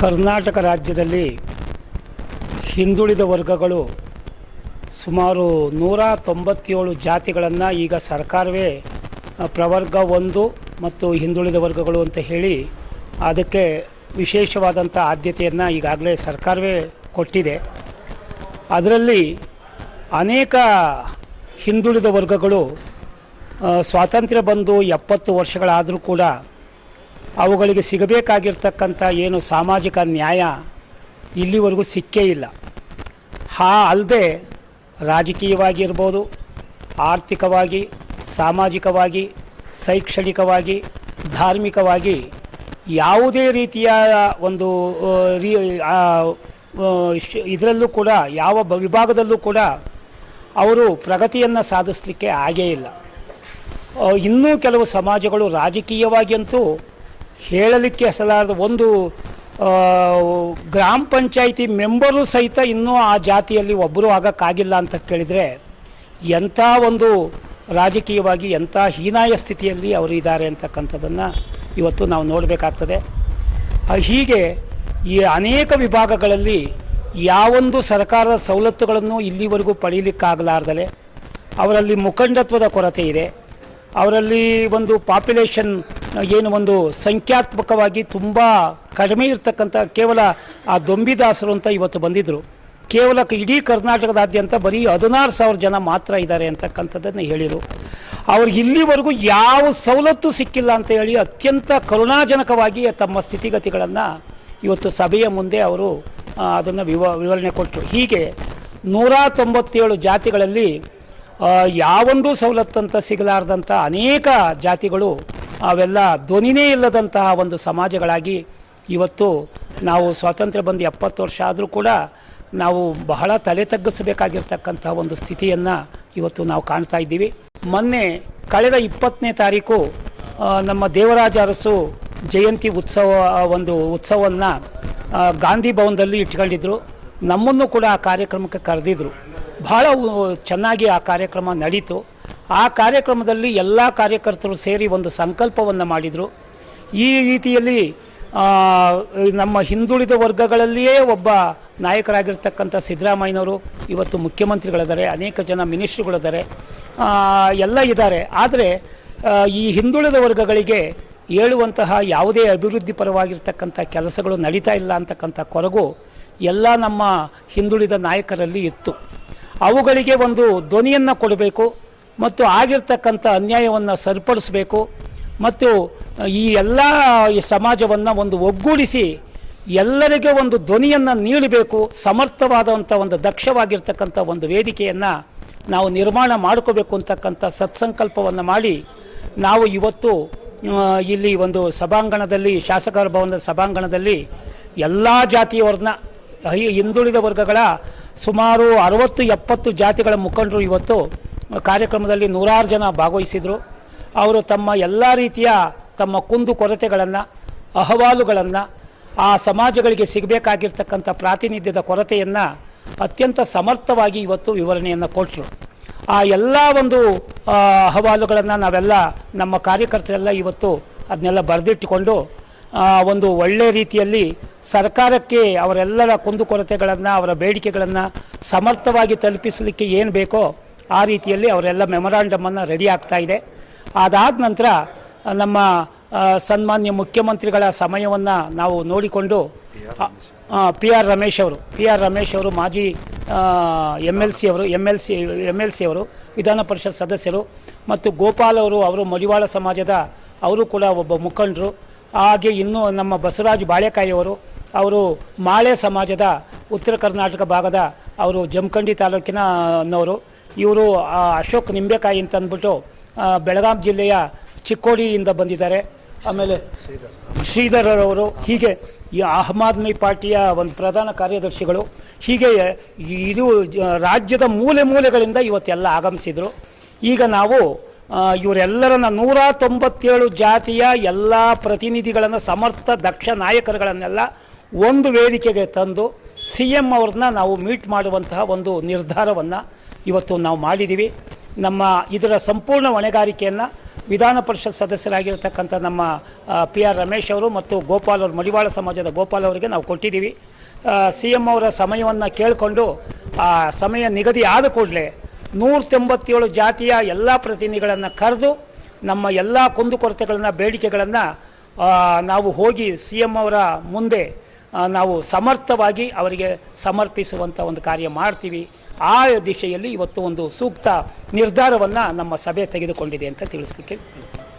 ಕರ್ನಾಟಕ ರಾಜ್ಯದಲ್ಲಿ ಹಿಂದುಳಿದ ವರ್ಗಗಳು ಸುಮಾರು ನೂರ ತೊಂಬತ್ತೇಳು ಜಾತಿಗಳನ್ನು ಈಗ ಸರ್ಕಾರವೇ ಪ್ರವರ್ಗ ಒಂದು ಮತ್ತು ಹಿಂದುಳಿದ ವರ್ಗಗಳು ಅಂತ ಹೇಳಿ ಅದಕ್ಕೆ ವಿಶೇಷವಾದಂಥ ಆದ್ಯತೆಯನ್ನು ಈಗಾಗಲೇ ಸರ್ಕಾರವೇ ಕೊಟ್ಟಿದೆ. ಅದರಲ್ಲಿ ಅನೇಕ ಹಿಂದುಳಿದ ವರ್ಗಗಳು ಸ್ವಾತಂತ್ರ್ಯ ಬಂದು ಎಪ್ಪತ್ತು ವರ್ಷಗಳಾದರೂ ಕೂಡ ಅವುಗಳಿಗೆ ಸಿಗಬೇಕಾಗಿರ್ತಕ್ಕಂಥ ಏನು ಸಾಮಾಜಿಕ ನ್ಯಾಯ ಇಲ್ಲಿವರೆಗೂ ಸಿಕ್ಕೇ ಇಲ್ಲ. ಹಾ ಅಲ್ಲದೆ ರಾಜಕೀಯವಾಗಿರ್ಬೋದು, ಆರ್ಥಿಕವಾಗಿ, ಸಾಮಾಜಿಕವಾಗಿ, ಶೈಕ್ಷಣಿಕವಾಗಿ, ಧಾರ್ಮಿಕವಾಗಿ ಯಾವುದೇ ರೀತಿಯ ಒಂದು ರೀ ಇದರಲ್ಲೂ ಕೂಡ, ಯಾವ ವಿಭಾಗದಲ್ಲೂ ಕೂಡ ಅವರು ಪ್ರಗತಿಯನ್ನು ಸಾಧಿಸಲಿಕ್ಕೆ ಆಗೇ ಇಲ್ಲ. ಇನ್ನೂ ಕೆಲವು ಸಮಾಜಗಳು ರಾಜಕೀಯವಾಗಿ ಅಂತೂ ಹೇಳಲಿಕ್ಕೆ ಹೆಸಲಾರದ ಒಂದು ಗ್ರಾಮ ಪಂಚಾಯಿತಿ ಮೆಂಬರು ಸಹಿತ ಇನ್ನೂ ಆ ಜಾತಿಯಲ್ಲಿ ಒಬ್ಬರು ಆಗೋಕ್ಕಾಗಿಲ್ಲ ಅಂತ ಕೇಳಿದರೆ ಎಂಥ ಒಂದು ರಾಜಕೀಯವಾಗಿ ಎಂಥ ಹೀನಾಯ ಸ್ಥಿತಿಯಲ್ಲಿ ಅವರು ಇದ್ದಾರೆ ಅಂತಕ್ಕಂಥದ್ದನ್ನು ಇವತ್ತು ನಾವು ನೋಡಬೇಕಾಗ್ತದೆ. ಹೀಗೆ ಈ ಅನೇಕ ವಿಭಾಗಗಳಲ್ಲಿ ಯಾವೊಂದು ಸರ್ಕಾರದ ಸವಲತ್ತುಗಳನ್ನು ಇಲ್ಲಿವರೆಗೂ ಪಡೀಲಿಕ್ಕಾಗಲಾರ್ದಲೆ, ಅವರಲ್ಲಿ ಮುಖಂಡತ್ವದ ಕೊರತೆ ಇದೆ, ಅವರಲ್ಲಿ ಒಂದು ಪಾಪ್ಯುಲೇಷನ್ ಏನು ಒಂದು ಸಂಖ್ಯಾತ್ಮಕವಾಗಿ ತುಂಬ ಕಡಿಮೆ ಇರತಕ್ಕಂಥ ಕೇವಲ ಆ ದೊಂಬಿದಾಸರು ಅಂತ ಇವತ್ತು ಬಂದಿದ್ದರು ಕೇವಲ ಇಡೀ ಕರ್ನಾಟಕದಾದ್ಯಂತ ಬರೀ ಹದಿನಾರು ಸಾವಿರ ಜನ ಮಾತ್ರ ಇದ್ದಾರೆ ಅಂತಕ್ಕಂಥದ್ದನ್ನು ಹೇಳಿದರು. ಅವ್ರಿಗೆ ಇಲ್ಲಿವರೆಗೂ ಯಾವ ಸವಲತ್ತು ಸಿಕ್ಕಿಲ್ಲ ಅಂತ ಹೇಳಿ ಅತ್ಯಂತ ಕರುಣಾಜನಕವಾಗಿ ತಮ್ಮ ಸ್ಥಿತಿಗತಿಗಳನ್ನು ಇವತ್ತು ಸಭೆಯ ಮುಂದೆ ಅವರು ಅದನ್ನು ವಿವ ವಿವರಣೆ ಕೊಟ್ಟರು ಹೀಗೆ ನೂರ ತೊಂಬತ್ತೇಳು ಜಾತಿಗಳಲ್ಲಿ ಯಾವೊಂದು ಸವಲತ್ತಂತ ಸಿಗಲಾರ್ದಂಥ ಅನೇಕ ಜಾತಿಗಳು ಅವೆಲ್ಲ ಧ್ವನಿನೇ ಇಲ್ಲದಂತಹ ಒಂದು ಸಮಾಜಗಳಾಗಿ ಇವತ್ತು ನಾವು ಸ್ವಾತಂತ್ರ್ಯ ಬಂದು ಎಪ್ಪತ್ತು ವರ್ಷ ಆದರೂ ಕೂಡ ನಾವು ಬಹಳ ತಲೆ ತಗ್ಗಿಸಬೇಕಾಗಿರ್ತಕ್ಕಂಥ ಒಂದು ಸ್ಥಿತಿಯನ್ನು ಇವತ್ತು ನಾವು ಕಾಣ್ತಾ ಇದ್ದೀವಿ. ಮೊನ್ನೆ ಕಳೆದ ಇಪ್ಪತ್ತನೇ ತಾರೀಕು ನಮ್ಮ ದೇವರಾಜ ಅರಸು ಜಯಂತಿ ಉತ್ಸವ ಒಂದು ಉತ್ಸವವನ್ನು ಗಾಂಧಿ ಭವನದಲ್ಲಿ ಇಟ್ಕೊಂಡಿದ್ರು. ನಮ್ಮನ್ನು ಕೂಡ ಆ ಕಾರ್ಯಕ್ರಮಕ್ಕೆ ಕರೆದಿದ್ರು. ಬಹಳ ಚೆನ್ನಾಗಿ ಆ ಕಾರ್ಯಕ್ರಮ ನಡೀತು. ಆ ಕಾರ್ಯಕ್ರಮದಲ್ಲಿ ಎಲ್ಲ ಕಾರ್ಯಕರ್ತರು ಸೇರಿ ಒಂದು ಸಂಕಲ್ಪವನ್ನು ಮಾಡಿದರು. ಈ ರೀತಿಯಲ್ಲಿ ನಮ್ಮ ಹಿಂದುಳಿದ ವರ್ಗಗಳಲ್ಲಿಯೇ ಒಬ್ಬ ನಾಯಕರಾಗಿರ್ತಕ್ಕಂಥ ಸಿದ್ದರಾಮಯ್ಯನವರು, ಇವತ್ತು ಮುಖ್ಯಮಂತ್ರಿಗಳಿದ್ದಾರೆ ಅನೇಕ ಜನ ಮಿನಿಸ್ಟ್ರುಗಳಿದ್ದಾರೆ ಎಲ್ಲ ಇದ್ದಾರೆ. ಆದರೆ ಈ ಹಿಂದುಳಿದ ವರ್ಗಗಳಿಗೆ ಹೇಳುವಂತಹ ಯಾವುದೇ ಅಭಿವೃದ್ಧಿ ಪರವಾಗಿರ್ತಕ್ಕಂಥ ಕೆಲಸಗಳು ನಡೀತಾ ಇಲ್ಲ ಅಂತಕ್ಕಂಥ ಕೊರಗು ಎಲ್ಲ ನಮ್ಮ ಹಿಂದುಳಿದ ನಾಯಕರಲ್ಲಿ ಇತ್ತು. ಅವುಗಳಿಗೆ ಒಂದು ಧ್ವನಿಯನ್ನು ಕೊಡಬೇಕು. ಮತ್ತು ಆಗಿರ್ತಕ್ಕಂಥ ಅನ್ಯಾಯವನ್ನು ಸರಿಪಡಿಸಬೇಕು ಮತ್ತು ಈ ಎಲ್ಲ ಸಮಾಜವನ್ನು ಒಂದು ಒಗ್ಗೂಡಿಸಿ ಎಲ್ಲರಿಗೆ ಒಂದು ಧ್ವನಿಯನ್ನು ನೀಡಬೇಕು ಸಮರ್ಥವಾದಂಥ ಒಂದು ದಕ್ಷವಾಗಿರ್ತಕ್ಕಂಥ ಒಂದು ವೇದಿಕೆಯನ್ನು ನಾವು ನಿರ್ಮಾಣ ಮಾಡ್ಕೋಬೇಕು ಅಂತಕ್ಕಂಥ ಸತ್ಸಂಕಲ್ಪವನ್ನು ಮಾಡಿ ನಾವು ಇವತ್ತು ಇಲ್ಲಿ ಒಂದು ಸಭಾಂಗಣದಲ್ಲಿ, ಶಾಸಕರ ಭವನದ ಸಭಾಂಗಣದಲ್ಲಿ ಎಲ್ಲ ಜಾತಿಯವರನ್ನ ಹಿಂದುಳಿದ ವರ್ಗಗಳ ಸುಮಾರು ಅರವತ್ತು ಎಪ್ಪತ್ತು ಜಾತಿಗಳ ಮುಖಂಡರು ಇವತ್ತು ಕಾರ್ಯಕ್ರಮದಲ್ಲಿ ನೂರಾರು ಜನ ಭಾಗವಹಿಸಿದರು. ಅವರು ತಮ್ಮ ಎಲ್ಲ ರೀತಿಯ ತಮ್ಮ ಕುಂದು ಕೊರತೆಗಳನ್ನು, ಅಹವಾಲುಗಳನ್ನು, ಆ ಸಮಾಜಗಳಿಗೆ ಸಿಗಬೇಕಾಗಿರ್ತಕ್ಕಂಥ ಪ್ರಾತಿನಿಧ್ಯದ ಕೊರತೆಯನ್ನು ಅತ್ಯಂತ ಸಮರ್ಥವಾಗಿ ಇವತ್ತು ವಿವರಣೆಯನ್ನು ಕೊಟ್ಟರು ಆ ಎಲ್ಲ ಒಂದು ಅಹವಾಲುಗಳನ್ನು ನಾವೆಲ್ಲ ನಮ್ಮ ಕಾರ್ಯಕರ್ತರೆಲ್ಲ ಇವತ್ತು ಅದನ್ನೆಲ್ಲ ಬರೆದಿಟ್ಟುಕೊಂಡು ಒಂದು ಒಳ್ಳೆಯ ರೀತಿಯಲ್ಲಿ ಸರ್ಕಾರಕ್ಕೆ ಅವರೆಲ್ಲರ ಕುಂದುಕೊರತೆಗಳನ್ನು ಅವರ ಬೇಡಿಕೆಗಳನ್ನು ಸಮರ್ಥವಾಗಿ ತಲುಪಿಸಲಿಕ್ಕೆ ಏನು ಬೇಕೋ ಆ ರೀತಿಯಲ್ಲಿ ಅವರೆಲ್ಲ ಮೆಮೊರಾಂಡಮನ್ನು ರೆಡಿ ಆಗ್ತಾ ಇದೆ. ಅದಾದ ನಂತರ ನಮ್ಮ ಸನ್ಮಾನ್ಯ ಮುಖ್ಯಮಂತ್ರಿಗಳ ಸಮಯವನ್ನು ನಾವು ನೋಡಿಕೊಂಡು ಪಿ ಆರ್ ರಮೇಶ್ ಅವರು. ಪಿ ಆರ್ ರಮೇಶ್ ಅವರು ಮಾಜಿ ಎಂ ಎಲ್ ಸಿ ಅವರು M L C M L C ಅವರು ವಿಧಾನ ಪರಿಷತ್ ಸದಸ್ಯರು ಮತ್ತು ಗೋಪಾಲ್ ಅವರು ಅವರು ಮಡಿವಾಳ ಸಮಾಜದ ಅವರು ಕೂಡ ಒಬ್ಬ ಮುಖಂಡರು. ಹಾಗೆ ಇನ್ನೂ ನಮ್ಮ ಬಸವರಾಜ್ ಬಾಳೆಕಾಯಿ ಅವರು ಅವರು ಮಾಳೆ ಸಮಾಜದ ಉತ್ತರ ಕರ್ನಾಟಕ ಭಾಗದ ಅವರು ಜಮಖಂಡಿ ತಾಲೂಕಿನ ಅನ್ನೋರು ಇವರು ಅಶೋಕ್ ನಿಂಬೆಕಾಯಿ ಅಂತ ಅಂದ್ಬಿಟ್ಟು ಬೆಳಗಾಂ ಜಿಲ್ಲೆಯ ಚಿಕ್ಕೋಡಿಯಿಂದ ಬಂದಿದ್ದಾರೆ. ಆಮೇಲೆ ಶ್ರೀಧರ್ ಅವರು ಹೀಗೆ ಈ ಆಮ್ ಆದ್ಮಿ ಪಾರ್ಟಿಯ ಒಂದು ಪ್ರಧಾನ ಕಾರ್ಯದರ್ಶಿಗಳು, ಹೀಗೆ ಇದು ರಾಜ್ಯದ ಮೂಲೆ ಮೂಲೆಗಳಿಂದ ಇವತ್ತೆಲ್ಲ ಆಗಮಿಸಿದರು. ಈಗ ನಾವು ಇವರೆಲ್ಲರನ್ನ ನೂರ ತೊಂಬತ್ತೇಳು ಜಾತಿಯ ಎಲ್ಲ ಪ್ರತಿನಿಧಿಗಳನ್ನು, ಸಮರ್ಥ, ದಕ್ಷ ನಾಯಕರುಗಳನ್ನೆಲ್ಲ ಒಂದು ವೇದಿಕೆಗೆ ತಂದು, ಸಿ ಎಂ ಅವ್ರನ್ನ ನಾವು ಮೀಟ್ ಮಾಡುವಂತಹ ಒಂದು ನಿರ್ಧಾರವನ್ನು ಇವತ್ತು ನಾವು ಮಾಡಿದ್ದೀವಿ. ನಮ್ಮ ಇದರ ಸಂಪೂರ್ಣ ಹೊಣೆಗಾರಿಕೆಯನ್ನು ವಿಧಾನ ಪರಿಷತ್ ಸದಸ್ಯರಾಗಿರ್ತಕ್ಕಂಥ ನಮ್ಮ ಪಿ ಆರ್ ರಮೇಶ್ ಅವರು ಮತ್ತು ಗೋಪಾಲ್ ಅವರು, ಮಡಿವಾಳ ಸಮಾಜದ ಗೋಪಾಲ್ ಅವರಿಗೆ ನಾವು ಕೊಟ್ಟಿದ್ದೀವಿ. ಸಿ ಎಂ ಅವರ ಸಮಯವನ್ನು ಕೇಳಿಕೊಂಡು, ಆ, ಸಮಯ ನಿಗದಿ ಆದ ಕೂಡಲೇ ನೂರ ತೊಂಬತ್ತೇಳು ಜಾತಿಯ ಎಲ್ಲ ಪ್ರತಿನಿಧಿಗಳನ್ನು ಕರೆದು ನಮ್ಮ ಎಲ್ಲ ಕುಂದುಕೊರತೆಗಳನ್ನು ಬೇಡಿಕೆಗಳನ್ನು ನಾವು ಹೋಗಿ ಸಿ ಎಂ ಅವರ ಮುಂದೆ ನಾವು ಸಮರ್ಥವಾಗಿ ಅವರಿಗೆ ಸಮರ್ಪಿಸುವಂಥ ಒಂದು ಕಾರ್ಯ ಮಾಡ್ತೀವಿ. ಆ ದಿಶೆಯಲ್ಲಿ ಇವತ್ತು ಒಂದು ಸೂಕ್ತ ನಿರ್ಧಾರವನ್ನು ನಮ್ಮ ಸಭೆ ತೆಗೆದುಕೊಂಡಿದೆ ಅಂತ ತಿಳಿಸ್ಲಿಕ್ಕೆ